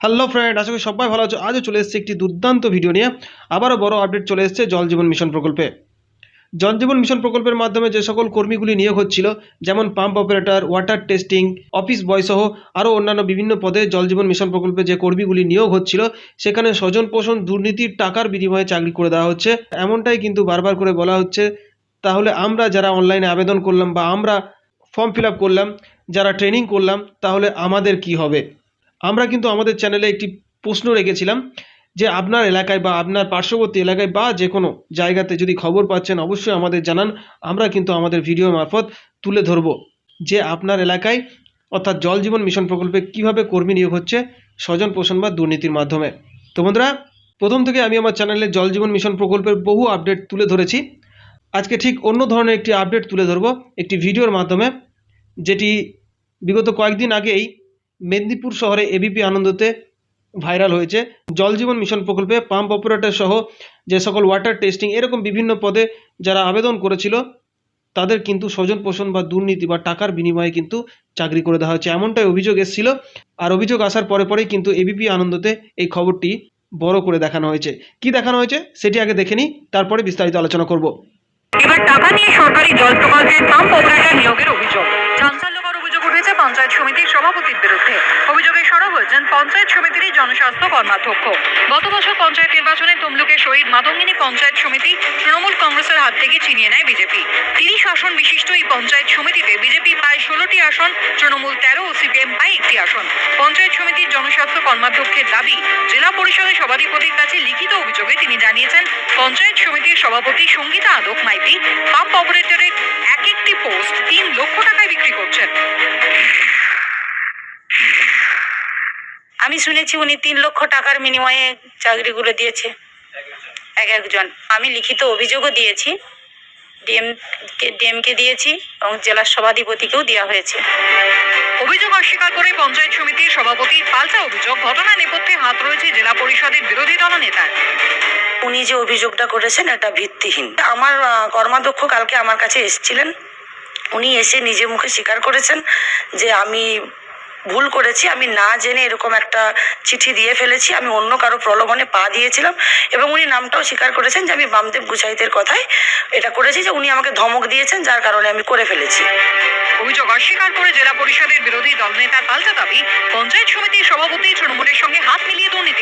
Hello friend আশা করি সবাই ভালো আছো। আজও চলে এসেছে একটি দুর্দান্ত ভিডিও নিয়ে। আবারও বড় আপডেট চলে এসেছে জল জীবন মিশন প্রকল্পে। জল জীবন মিশন প্রকল্পের মাধ্যমে যে সকল কর্মীগুলি নিয়োগ হচ্ছিল, যেমন pump operator water testing office boy সহ আরও অন্যান্য বিভিন্ন পদে জল জীবন মিশন প্রকল্পে যে কর্মীগুলি নিয়োগ হচ্ছিল, সেখানে স্বজন পোষণ দুর্নীতির টাকার বিনিময়ে চাকরি করে দেওয়া হচ্ছে। এমনটাই কিন্তু বারবার করে বলা হচ্ছে। তাহলে আমরা যারা অনলাইনে আবেদন করলাম বা আমরা ফর্ম ফিল করলাম, যারা ট্রেনিং করলাম, তাহলে আমাদের কি হবে? আমরা কিন্তু আমাদের চ্যানেলে একটি প্রশ্ন রেখেছিলাম যে আপনার এলাকায় বা আপনার পার্শ্ববর্তী এলাকায় বা যে কোনো জায়গাতে যদি খবর পাচ্ছেন, অবশ্যই আমাদের জানান। আমরা কিন্তু আমাদের ভিডিও মারফত তুলে ধরব যে আপনার এলাকায় অর্থাৎ জল জীবন মিশন প্রকল্পে কীভাবে কর্মী নিয়োগ হচ্ছে, স্বজন পোষণ বা দুর্নীতির মাধ্যমে। তো বন্ধুরা, প্রথম থেকে আমি আমার চ্যানেলে জল জীবন মিশন প্রকল্পের বহু আপডেট তুলে ধরেছি। আজকে ঠিক অন্য ধরনের একটি আপডেট তুলে ধরব। একটি ভিডিওর মাধ্যমে, যেটি বিগত কয়েকদিন আগেই মেদিনীপুর শহরে এবিপি আনন্দতে ভাইরাল হয়েছে। জল জীবন মিশন প্রকল্পে পাম্প অপারেটর সহ যে সকল ওয়াটার টেস্টিং, এরকম বিভিন্ন পদে যারা আবেদন করেছিল, তাদের কিন্তু স্বজন পোষণ বা দুর্নীতি বা টাকার বিনিময়ে কিন্তু চাকরি করে দেওয়া হয়েছে। এমনটাই অভিযোগ এসেছিল। আর অভিযোগ আসার পরে পরেই কিন্তু এবিপি আনন্দতে এই খবরটি বড় করে দেখানো হয়েছে। কি দেখানো হয়েছে সেটি আগে দেখে নিই, তারপরে বিস্তারিত আলোচনা করব। এবার টাকা নিয়ে সরকারি জল প্রকল্পের পাম্প অপারেটর নিয়োগের অভিযোগ। পঞ্চায়েত সমিতির সভাপতির বিরুদ্ধে। অভিযোগে সরব হয়েছেন পঞ্চায়েত সমিতিরই জনস্বাস্থ্য কর্মাধ্যক্ষ। গত বছর পঞ্চায়েত নির্বাচনে তমলুকে শহীদ মাতঙ্গিনী পঞ্চায়েত সমিতি তৃণমূল কংগ্রেসের হাত থেকে ছিনিয়ে নেয় বিজেপি। তিরিশ আসন বিশিষ্ট এই পঞ্চায়েত সমিতিতে বিজেপি পায় ষোলোটি আসন, তৃণমূল তেরো ও সিপিএম পায় একটি আসন। পঞ্চায়েত সমিতির জনস্বাস্থ্য কর্মাধ্যক্ষের দাবি, জেলা পরিষদের সভাধিপতির কাছে লিখিত অভিযোগে তিনি জানিয়েছেন, পঞ্চায়েত সমিতির সভাপতি সঙ্গীতা আদক মাইতি পাম্প অপারেটরের একটি পোস্ট তিন লক্ষ টাকায় বিক্রি করছেন। আমি শুনেছি উনি তিন লক্ষ টাকার বিনিময়ে চাকরিগুলো দিয়েছে। এক একজন। আমি লিখিত অভিযোগও দিয়েছি। ডিএম ডিএমকে দিয়েছি এবং জেলার সভাধিপতিকেও দেওয়া হয়েছে। অভিযোগ অস্বীকার করে পঞ্চায়েত সমিতির সভাপতির পাল্টা অভিযোগ ঘটনা নেপথ্যে হাত রয়েছে জেলা পরিষদের বিরোধী দল নেতার। উনি যে অভিযোগটা করেছেন এটা ভিত্তিহীন। আমার কর্মাধ্যক্ষ কালকে আমার কাছে এসেছিলেন। উনি এসে নিজে মুখে স্বীকার করেছেন যে আমি ভুল করেছি, আমি না জেনে এরকম একটা চিঠি দিয়ে ফেলেছি, আমি অন্য কারও প্রলোভনে পা দিয়েছিলাম এবং উনি নামটাও স্বীকার করেছেন যে আমি বামদেব গুছাইতের কথায় এটা করেছি যে উনি আমাকে ধমক দিয়েছেন, যার কারণে আমি করে ফেলেছি। অভিযোগ অস্বীকার করে জেলা পরিষদের বিরোধী দল নেতার পাল্টা দাবি, পঞ্চায়েত সমিতির সভাপতি তৃণমূলের সঙ্গে হাত মিলিয়ে দুর্নীতি।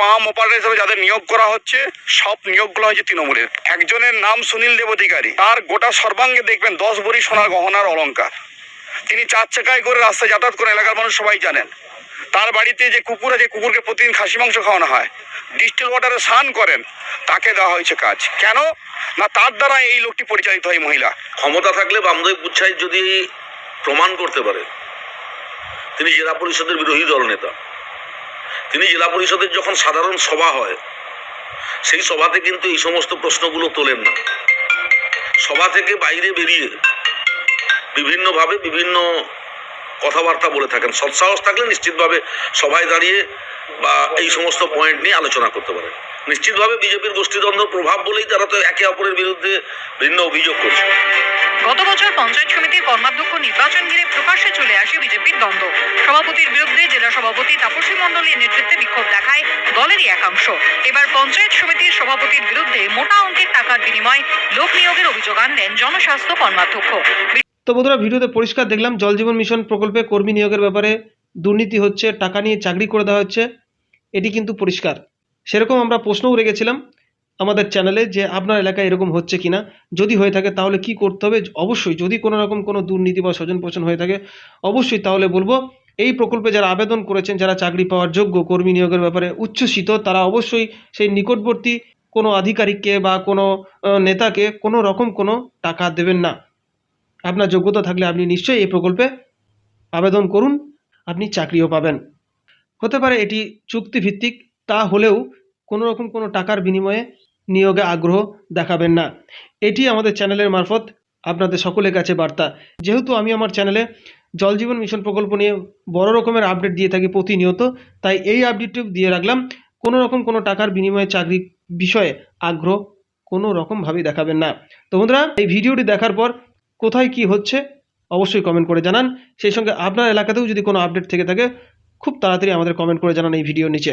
পাম অপারেটর হিসেবে যাদের নিয়োগ করা হচ্ছে, সব নিয়োগগুলো হয়েছে তৃণমূলের। একজনের নাম সুনীল দেব অধিকারী তার গোটা সর্বাঙ্গে দেখবেন দশ ভরি সোনার গহনার অলংকার। তিনি চার চাকায় করে রাস্তায় যাতায়াত করে এলাকার মানুষ সবাই জানেন। তার বাড়িতে যে কুকুর আছে, কুকুরকে প্রতিদিন খাসি মাংস খাওয়ানো হয়। ডিস্টিল ওয়াটারে স্নান করেন, তাকে দেওয়া হয়েছে কাজ। কেন? না, তার দ্বারা এই লোকটি পরিচালিত হয় মহিলা। ক্ষমতা থাকলে বামদেব গুচ্ছাই যদি প্রমাণ করতে পারে। তিনি জেলা পরিষদের বিরোধী দল নেতা তিনি জেলা পরিষদের যখন সাধারণ সভা হয়, সেই সভাতে কিন্তু এই সমস্ত প্রশ্নগুলো তোলেন না। সভা থেকে বাইরে বেরিয়ে বিভিন্নভাবে বিভিন্ন কথাবার্তা বলে থাকেন। সৎসাহস থাকলে নিশ্চিতভাবে সভায় দাঁড়িয়ে বা এই সমস্ত পয়েন্ট নিয়ে আলোচনা করতে পারেন। নিশ্চিতভাবে বিজেপির গোষ্ঠীদ্বন্দ্ব প্রভাব বলেই তারা তো একে অপরের বিরুদ্ধে ভিন্ন অভিযোগ করছে। গত বছর পঞ্চায়েত সমিতির কর্মাধ্যক্ষ নির্বাচন ঘিরে প্রকাশ্যে চলে আসে বিজেপির দ্বন্দ্ব। সভাপতির বিরুদ্ধে জেলা সভাপতি তাপসী মণ্ডলের নেতৃত্বে বিক্ষোভ দেখায় দলেরই একাংশ। এবার পঞ্চায়েত সমিতির সভাপতির বিরুদ্ধে মোটা অঙ্কের টাকার বিনিময়ে লোক নিয়োগের অভিযোগ আনলেন জনস্বাস্থ্য কর্মাধ্যক্ষ। তো বন্ধুরা, ভিডিওতে পরিষ্কার দেখলাম, জল জীবন মিশন প্রকল্পে কর্মী নিয়োগের ব্যাপারে দুর্নীতি হচ্ছে, টাকা নিয়ে চাকরি করে দেওয়া হচ্ছে, এটি কিন্তু পরিষ্কার। সেরকম আমরা প্রশ্নও রেখেছিলাম আমাদের চ্যানেলে যে আপনার এলাকায় এরকম হচ্ছে কিনা, যদি হয়ে থাকে তাহলে কি করতে হবে? অবশ্যই যদি কোনো রকম কোনো দুর্নীতি বা স্বজন পোষণ হয়ে থাকে, অবশ্যই তাহলে বলব, এই প্রকল্পে যারা আবেদন করেছেন, যারা চাকরি পাওয়ার যোগ্য, কর্মী নিয়োগের ব্যাপারে উচ্ছ্বসিত, তারা অবশ্যই সেই নিকটবর্তী কোনো আধিকারিককে বা কোনো নেতাকে কোনো রকম কোনো টাকা দেবেন না। আপনার যোগ্যতা থাকলে আপনি নিশ্চয়ই এই প্রকল্পে আবেদন করুন, আপনি চাকরিও পাবেন। হতে পারে এটি চুক্তিভিত্তিক, তা হলেও কোনো রকম কোনো টাকার বিনিময়ে নিয়োগে আগ্রহ দেখাবেন না। এটি আমাদের চ্যানেলের মারফত আপনাদের সকলের কাছে বার্তা। যেহেতু আমি আমার চ্যানেলে জল জীবন মিশন প্রকল্প নিয়ে বড় রকমের আপডেট দিয়ে থাকি প্রতিনিয়ত, তাই এই আপডেটটি দিয়ে রাখলাম। কোনো রকম কোনো টাকার বিনিময়ে চাকরি বিষয়ে আগ্রহ কোনো রকমভাবেই দেখাবেন না। তো বন্ধুরা, এই ভিডিওটি দেখার পর কোথায় কি হচ্ছে অবশ্যই কমেন্ট করে জানান। সেই সঙ্গে আপনার এলাকাতেও যদি কোনো আপডেট থেকে থাকে, খুব তাড়াতাড়ি আমাদের কমেন্ট করে জানান এই ভিডিও নিচে।